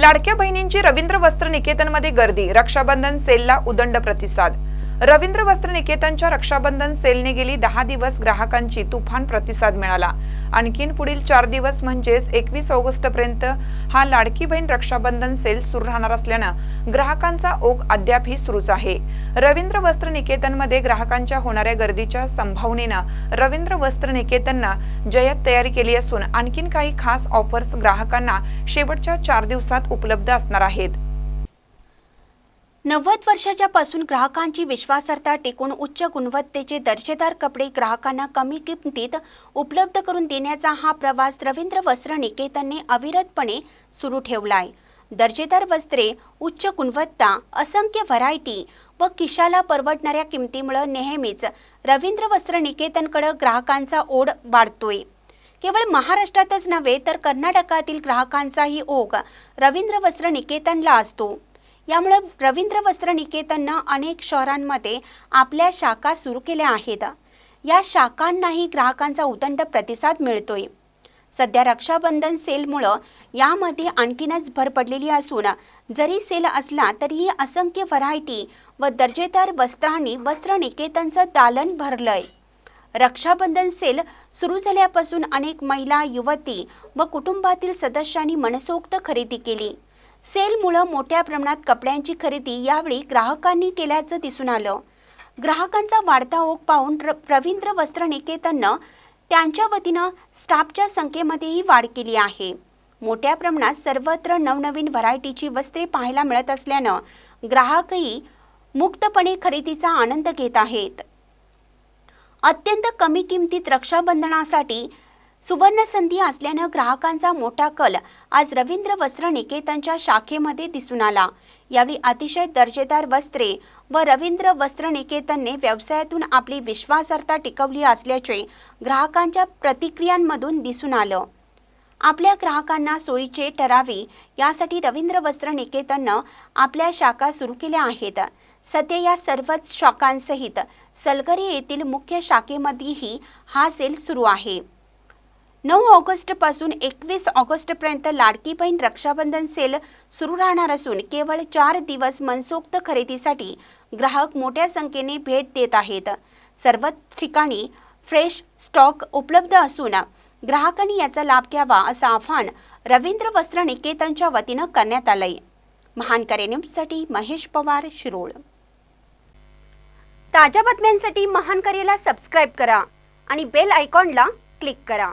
लाडक्या बहिणींची रवींद्र वस्त्र निकेतनमध्ये गर्दी रक्षाबंधन सेलला उदंड प्रतिसाद रवींद्र वस्त्र निकेतनच्या रक्षाबंधन सेलने गेली दहा दिवस ग्राहकांची तुफान प्रतिसाद मिळाला. आणखीन पुढील चार दिवस म्हणजेच एकवीस ऑगस्ट पर्यंत हा लाडकी बहीण रक्षाबंधन सेल सुरू राहणार असल्यानं ग्राहकांचा ओघ अद्यापही सुरूच आहे. रवींद्र वस्त्र निकेतनमध्ये ग्राहकांच्या होणाऱ्या गर्दीच्या संभावनेनं रवींद्र वस्त्र निकेतननं जयत तयारी केली असून आणखीन काही खास ऑफर्स ग्राहकांना शेवटच्या चार दिवसात उपलब्ध असणार आहेत. नव्वद वर्षाच्या पासून ग्राहकांची विश्वासार्हता टिकून उच्च गुणवत्तेचे दर्जेदार कपडे ग्राहकांना कमी किमतीत उपलब्ध करून देण्याचा हा प्रवास रवींद्र वस्त्र निकेतनने अविरतपणे सुरू ठेवलाय. दर्जेदार वस्त्रे उच्च गुणवत्ता असंख्य व्हरायटी व किशाला परवडणाऱ्या किमतीमुळे नेहमीच रवींद्र वस्त्र निकेतनकडे ग्राहकांचा ओढ वाढतोय. केवळ महाराष्ट्रातच नव्हे तर कर्नाटकातील ग्राहकांचाही ओघ रवींद्र वस्त्र निकेतनला असतो. यामुळे रवींद्र वस्त्र निकेतननं अनेक शहरांमध्ये आपल्या शाखा सुरू केल्या आहेत. या शाखांनाही ग्राहकांचा उदंड प्रतिसाद मिळतोय. सध्या रक्षाबंधन सेलमुळं यामध्ये आणखीनच भर पडलेली असून जरी सेल असला तरीही असंख्य व्हरायटी व दर्जेदार वस्त्रांनी वस्त्र निकेतनचं दालन भरलंय. रक्षाबंधन सेल सुरू झाल्यापासून अनेक महिला युवती व कुटुंबातील सदस्यांनी मनसोक्त खरेदी केली. सेलमुळं मोठ्या प्रमाणात कपड्यांची खरेदी यावेळी ग्राहकांनी केल्याचं दिसून आलं. ग्राहकांचा वाढता ओघ पाहून र रवींद्र वस्त्र निकेतननं त्यांच्या वतीनं स्टाफच्या संख्येमध्येही वाढ केली आहे. मोठ्या प्रमाणात सर्वत्र नवनवीन व्हरायटीची वस्त्रे पाहायला मिळत असल्यानं ग्राहकही मुक्तपणे खरेदीचा आनंद घेत आहेत. अत्यंत कमी किमतीत रक्षाबंधनासाठी सुवर्ण संधी असल्यानं ग्राहकांचा मोठा कल आज रवींद्र वस्त्र निकेतनच्या शाखेमध्ये दिसून आला. यावेळी अतिशय दर्जेदार वस्त्रे व रवींद्र वस्त्र निकेतनने व्यवसायातून आपली विश्वासार्हता टिकवली असल्याचे ग्राहकांच्या प्रतिक्रियांमधून दिसून आलं. आपल्या ग्राहकांना सोयीचे ठरावे यासाठी रवींद्र वस्त्र निकेतननं आपल्या शाखा सुरू केल्या आहेत. सध्या या सर्वच शाखांसहित सलगरी येथील मुख्य शाखेमध्येही हा सेल सुरू आहे. नऊ ऑगस्टपासून एकवीस ऑगस्टपर्यंत लाडकी बहीण रक्षाबंधन सेल सुरू राहणार असून केवळ चार दिवस मनसोक्त खरेदीसाठी ग्राहक मोठ्या संख्येने भेट देत आहेत. सर्वच ठिकाणी फ्रेश स्टॉक उपलब्ध असून ग्राहकांनी याचा लाभ घ्यावा असं आवाहन रवींद्र वस्त्र निकेतनच्या वतीनं करण्यात आलंय. महानकरे न्यूजसाठी महेश पवार शिरोळ. ताज्या बातम्यांसाठी महानकरेला सबस्क्राईब करा आणि बेल आयकॉनला क्लिक करा.